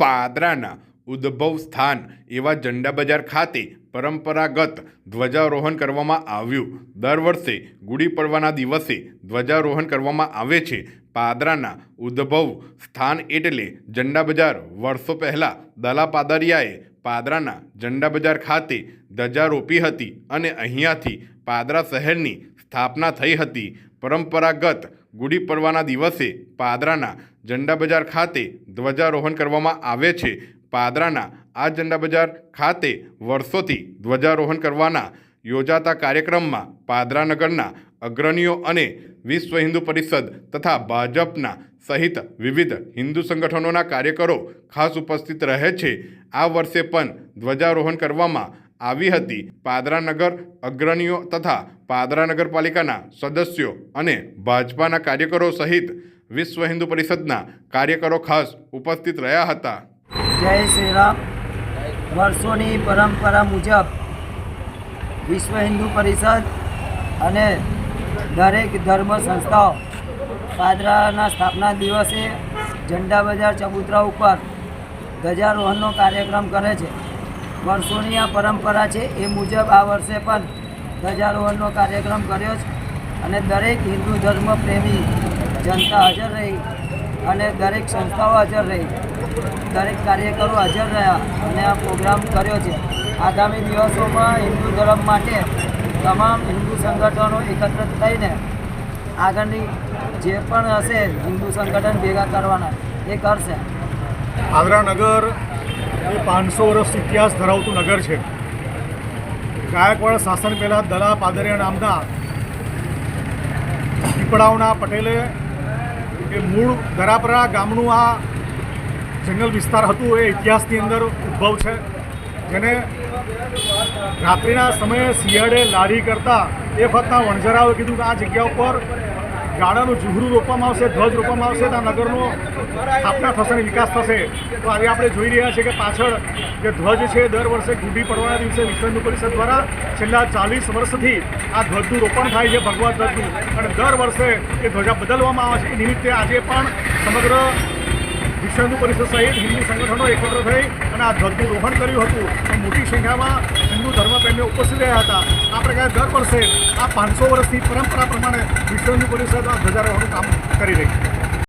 પાદરાના ઉદ્ભવ સ્થાન એવા ઝંડા બજાર ખાતે પરંપરાગત ધ્વજારોહણ કરવામાં આવ્યું. દર વર્ષે ગુડી પડવાના દિવસે ધ્વજારોહણ કરવામાં આવે છે. પાદરાના ઉદ્ભવ સ્થાન એટલે ઝંડા બજાર. વર્ષો પહેલાં દલા પાદરિયાએ પાદરાના ઝંડા બજાર ખાતે ધજા રોપી હતી અને અહીંયાથી પાદરા શહેરની સ્થાપના થઈ હતી. પરંપરાગત ગુડી પડવાના દિવસે પાદરાના ઝંડા બજાર ખાતે ધ્વજારોહણ કરવામાં આવે છે. પાદરાના આ ઝંડા બજાર ખાતે વર્ષોથી ધ્વજારોહણ કરવાના યોજાતા કાર્યક્રમમાં પાદરા નગરના અગ્રણીઓ અને વિશ્વ હિન્દુ પરિષદ તથા ભાજપના સહિત વિવિધ હિન્દુ સંગઠનોના કાર્યકરો ખાસ ઉપસ્થિત રહે છે. આ વર્ષે પણ ધ્વજારોહણ કરવામાં આવી હતી. પાદરા નગર અગ્રણીઓ તથા પાદરા નગરપાલિકાના સદસ્યો અને ભાજપાના કાર્યકરો સહિત વિશ્વ હિન્દુ પરિષદના કાર્યકરો ખાસ ઉપસ્થિત રહ્યા હતા. જય શ્રી રામ. વર્ષોની પરંપરા મુજબ વિશ્વ હિન્દુ પરિષદ અને દરેક ધર્મ સંસ્થાઓ પાદરાના સ્થાપના દિવસે ઝંડા બજાર ચબૂતરા ઉપર ધ્વજારોહણનો કાર્યક્રમ કરે છે. વર્ષોની આ પરંપરા છે એ મુજબ આ વર્ષે પણ ધ્વજારોહણનો કાર્યક્રમ કર્યો છે અને દરેક હિન્દુ ધર્મ પ્રેમી જનતા હાજર રહી અને દરેક સંસ્થાઓ હાજર રહી, દરેક કાર્યકરો હાજર રહ્યા અને આ પ્રોગ્રામ કર્યો છે. આગામી દિવસોમાં હિન્દુ ધર્મ માટે તમામ હિન્દુ સંગઠનો એકત્રિત થઈને આગળની જે પણ હશે હિન્દુ સંગઠન ભેગા કરવાના, એ કરશે. આગ્રા એ પાંચસો વર્ષ ઇતિહાસ ધરાવતું નગર છે. ગાયકવાડ શાસન પહેલાં દલા પાદરિયા નામના પીપળાવના પટેલે એ મૂળ દરાપરા ગામનું આ જંગલ વિસ્તાર હતું, એ ઇતિહાસની અંદર ઉદ્ભવ છે. જેને રાત્રિના સમયે શિયાળે લારી કરતા એ વખતના વણઝરાઓએ કીધું કે આ જગ્યા ઉપર ગાડાનું જુહરું રોપવામાં આવશે, ધ્વજ રોપવામાં આવશે આ નગરનો સ્થાપના થશે અને વિકાસ થશે. તો આજે આપણે જોઈ રહ્યા છીએ કે પાછળ જે ધ્વજ છે, દર વર્ષે ગુડી પડવાના દિવસે વિશ્વ હિન્દુ પરિષદ દ્વારા છેલ્લા ચાલીસ વર્ષથી આ ધ્વજનું રોપણ થાય છે ભગવાન ધ્વજનું. અને દર વર્ષે એ ધ્વજા બદલવામાં આવે છે. એ નિમિત્તે આજે પણ સમગ્ર વિશ્વ હિન્દુ પરિષદ સહિત હિન્દુ સંગઠનો એકત્ર થઈ અને આ ધ્વજનું રોપણ કર્યું હતું. મોટી સંખ્યામાં હિન્દુ ધર્મપ્રેમીઓ ઉપસ્થિત રહ્યા હતા. આ પ્રકારે દર વર્ષે આ પાંચસો વર્ષની પરંપરા પ્રમાણે વિશ્વ હિન્દુ પરિષદ આ ધ્વજારોહણનું કામ કરી રહી છે.